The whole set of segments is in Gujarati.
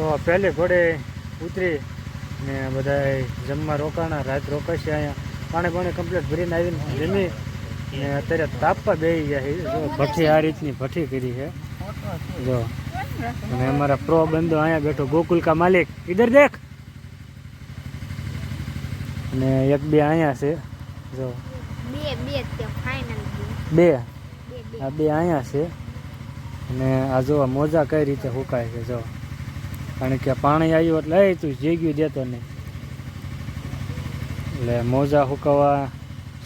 તો પહેલે ઘોડે ઉતરી ને બધા જમવા રોકાણા રાત રોકાશે અહીંયા. પાણી પાણી કમ્પ્લીટ ભરીને આવીને જમી ને અત્યારે તાપવા બેસી ગયા છે. જો ભઠ્ઠી આ રીતની ભઠ્ઠી કરી છે. જો. અને અમારા પ્રો બંધો અહીંયા બેઠો. ગોકુલ કા માલિક ઇધર દેખ. અને એક બે અહીંયા છે. જો. બે આ બે અહીંયા છે. અને આ જો મોજા કઈ રીતે સુકાય છે જો. કારણ કે પાણી આવ્યું એટલે એ તું જેગ્યું દેતો નહીં. એટલે મોજા હુકવા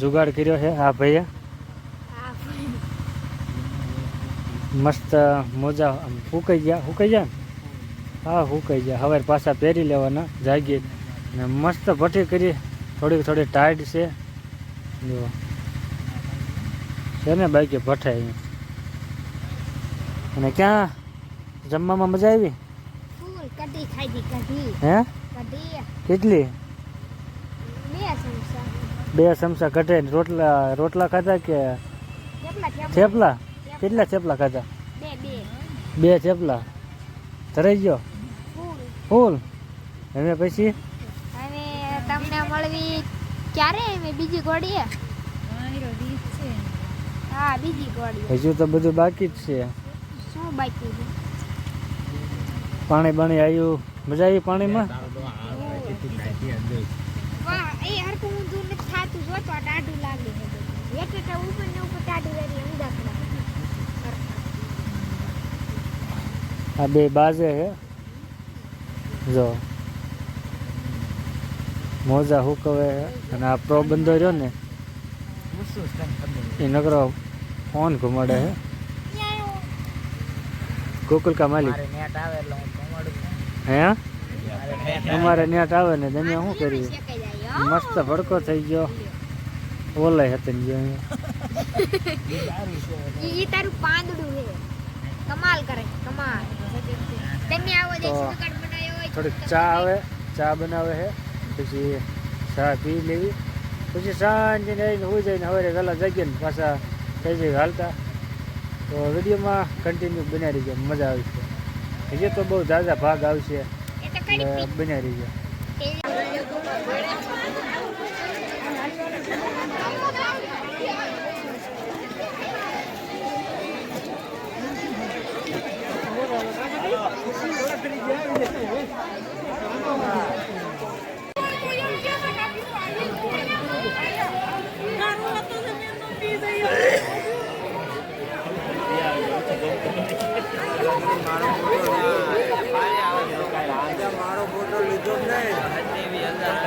જુગાડ કર્યો છે આ ભાઈએ. મસ્ત મોજા હુકાઈ ગયા સુકાઈ ગયા હા સુકાઈ ગયા. હવે પાછા પહેરી લેવાના જાગીએ. ને મસ્ત ભઠ્ઠી કરી થોડીક થોડી ટાઈટ છે. જો. છે ને બાકી ભઠાઈ અહીંયા. અને ક્યાં? જમવામાં મજા આવી? કઢી ખાધી કઢી. હે? કઢી. કેટલી? બે ચમચા. બે ચમચા ઘટે રોટલા રોટલા ખાધા કે થેપલા કેટલા થેપલા ખાધા? બે બે. બે થેપલા. ધરાઈ ગયો? ફૂલ. ફૂલ? પછી? અને તમને મળવી ક્યારે અમે બીજી ઘોડી હા બીજી ગોળી હજુ તો બધું બાકી જ છે. શું બાકી છે? પાણી બાણી આવ્યું મજા આવી પાણીમાં? આ બે બાજે હે. જો. મોજા હુકવે અને આ પ્રો બંધો રહ્યો ને એ નકરો ફોન ઘુમાડે છે ગોકુલ કા માલિક? હે અમારે નેટ આવે ને તમે શું હો. મસ્ત ભડકો થઈ ગયો. ઓલાય હતી ગયો ઈ તારું પાંદડું છે. કમાલ કરે કમાલ. તમે આવો તો દેશી કાર્ડ બનાવ્યો હોય ચા આવે ચા બનાવે છે પછી ચા પી લેવી. પછી સાંજે ને હોઈ જાય ને હવે વહેલા જગ્યા ને પાછા થઈ જાય હાલતા. તો વિડીયોમાં કન્ટિન્યુ બનાવી રહીજો. મજા આવશે હજી તો બહુ ઝાઝા ભાગ આવશે. બનાવી રહીજો. મારો ફોટો લીધો નહીં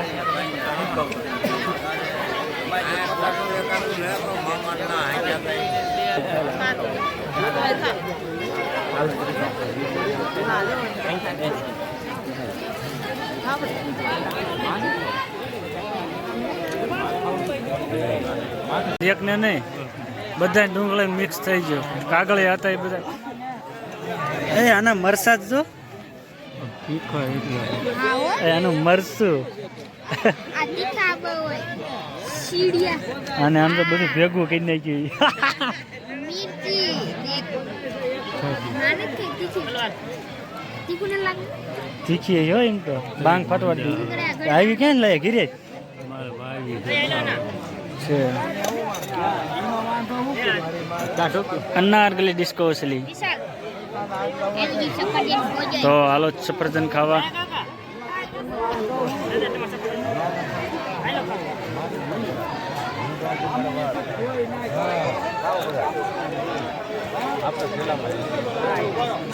એક ને નહીં બધા ડુંગળી મિક્સ થઈ ગયો. કાગળ હતા એ બધા. એ, આના મરસાદ જો. હા હો એ, આનું મરસું. અને આમ તો બધું ભેગું કરી નાખ્યું. તીખી હોય એમ તો. બાંગ ફટવા આવી ક્યાં લઈએ ઘીરે? છે. અનારગલી ડિસ્કો અસલી તો હાલો સફરજન ખાવા.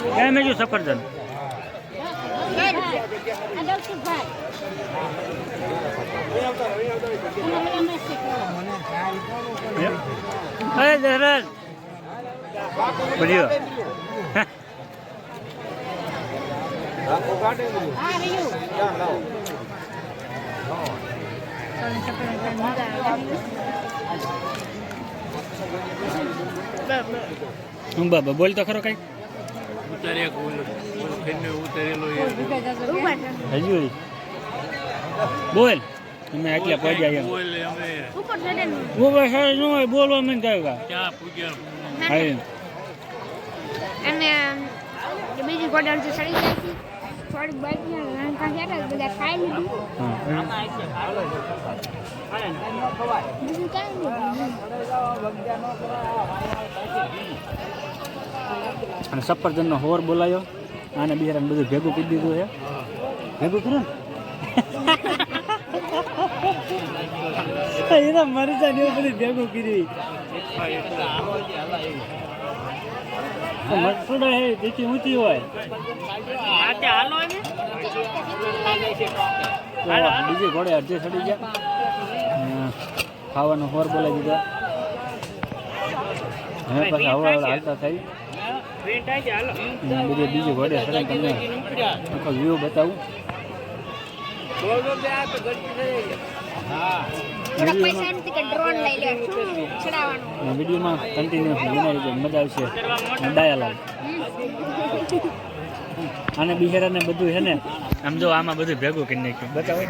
ક્યાં મેં સફરજન? અરે દહરાજ બોલ્યો હું બાબા બોલ તો ખરો કઈ? હજુ બોલ. અમે આટલા પહોંચ્યા એમ હું શું બોલવા મને હા અને બીજી ગોડાળ જે સડી જાય છે. થોડીક બાકી રણકા ગયા હતા બધા ખાઈ લીધું. બીજું કાંઈ નહીં. અને સફરજનનો હોર બોલાયો આને બિચારાને બધું ભેગું કરી દીધું છે. ભેગું કર્યું ને. એના મરચા ને એવું બધું ભેગું કર્યું. મરચુડા હે જેથી ઊંચી હોય. બીજી ઘોડે અડધે ચડી ગયા. ખાવાનું હોર બોલાવી દીધા. હવે પછી હવા હાલતા થઈ. બીજે બીજી ઘોડે ચડી તમને આખો વ્યૂ બતાવું. થોડા વિડીયોમાં કન્ટિન્યુ બનાવી મજા આવશે. અને ડાયાલાલ અને બિહારાને બધું છે ને આમ જો આમાં બધું ભેગું કરી નાખ્યું. બતાવો.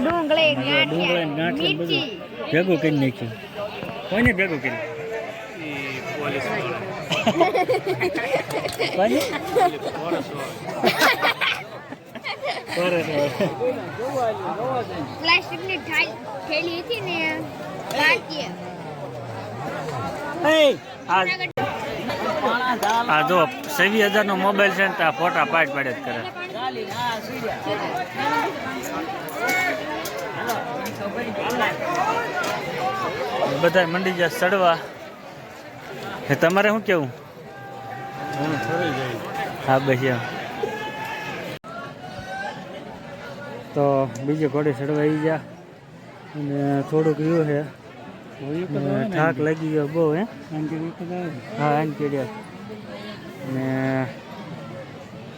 ડુંગળી ગાંઠિયા બધું. ભેગું કરી નાખ્યું. કોઈને ભેગું કર્યું? કોને? પ્લાસ્ટિકની થેલી હતી ને આ આ જો સેવી હજારનો મોબાઈલ છે ને તો આ ફોટા પાડ પાડે જ કરે. બધા મંડી જાય ચડવા. એ તમારે શું કેવું? હા બસ એમ. તો બીજે ઘોડે ચડવા આવી ગયા. અને થોડુંક રહ્યું છે થાક લાગી ગયો બહુ હે. હા એમ કેડ્યા ને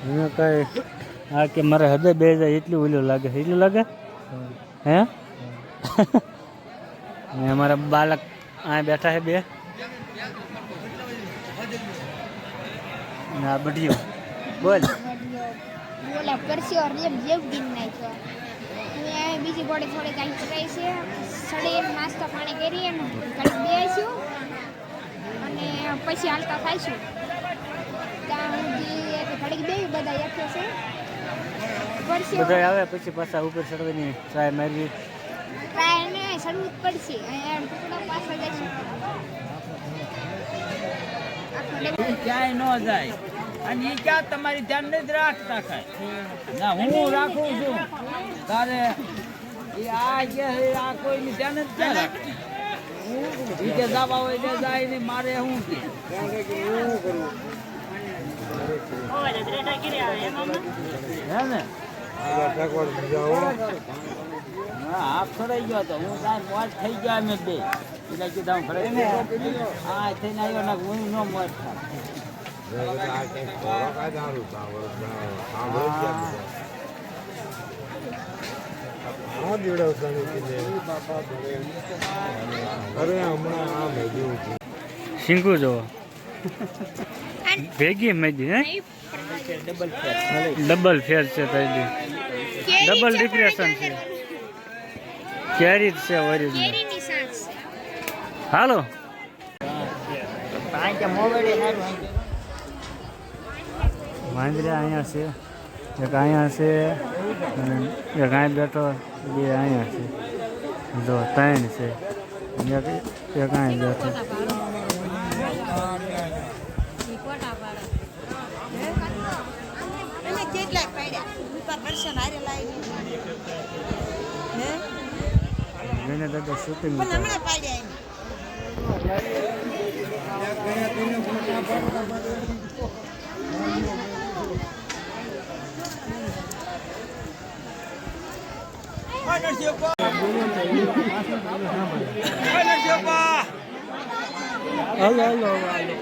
હવે કાંઈ હા કે મારે હદે બે જાય એટલું ઓલું લાગે. એટલું લાગે? હે? ને અમારા બાળક આ બેઠા છે બે. ને આ બઢિયું. બોલ. બોલા પરસ્યો રેબ જેવ ગીન નાખ્યો ને બીજી ગોળે થોડી કાંઈ ચડાઈ છે. સડે નાસ્તો પાણી કરીએ ને ઘડીક બેસીશું. અને પછી હાલતા ખાઈશું. ત્યાં સુધી ઘડીક બે બધા યથે છે. બધા આવે પછી પાછા ઉપર ચડવાની ટ્રાય મારવી ટ્રાય ને ચડવું જ પડશે. અહીંયા ટુકડા પાછળ જઈશું. ક્યાંય ન જાય. અને એ ક્યાં તમારી ધ્યાન નથી રાખતા કાંઈ ના, હું રાખું છું. તારે એ આ કે આ કોઈની ધ્યાન જ ક્યાં રાખતી ઈ કે જવા હોય તે જાય ને મારે શું કે? હે ને? હાફ ખડાઈ ગયો તો હું તાર મોજ થઈ ગયા અમે બે. એટલે કીધા હું ખરે હા, થઈને આવ્યો ને હું ન મોજ થાય શીંગું જોવો ભેગી મેગી હે? ડબલ ફેર ડબલ ફેર છે તઈ ડબલ ડિપ્રેશન છે. કેરી જ છે ઓરિજિનલ. હાલો. પાંચ કે મોબાઈલ સારું વાંદરા અહીંયા છે. એક અહીંયા છે અને એક અહીં બેઠો બે અહીંયા છે. જો ત્રણ છે. એક એક અહીં બેઠો. એને દાદા શૂટિંગ પાડ્યા એને હાલો હાલો હાલો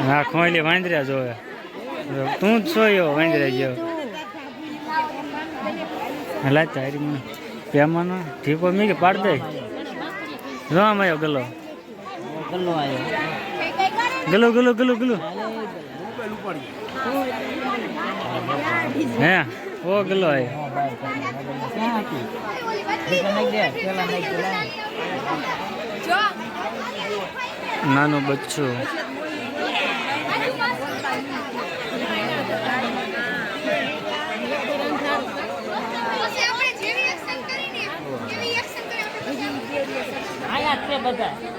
હા ખોઈલી વાંદરા જોવે તું જ છો એવો વાંદરા જેવો. હલા તારી મને. પેમાનો ઠીકો મી કે પાડ દે. આમ આવ્યો ગલો. ગલો આવ્યો ગલો ગલો ગલો. ગલો હે? ઓ ગલો લાય. નાનું બચ્ચું. પછી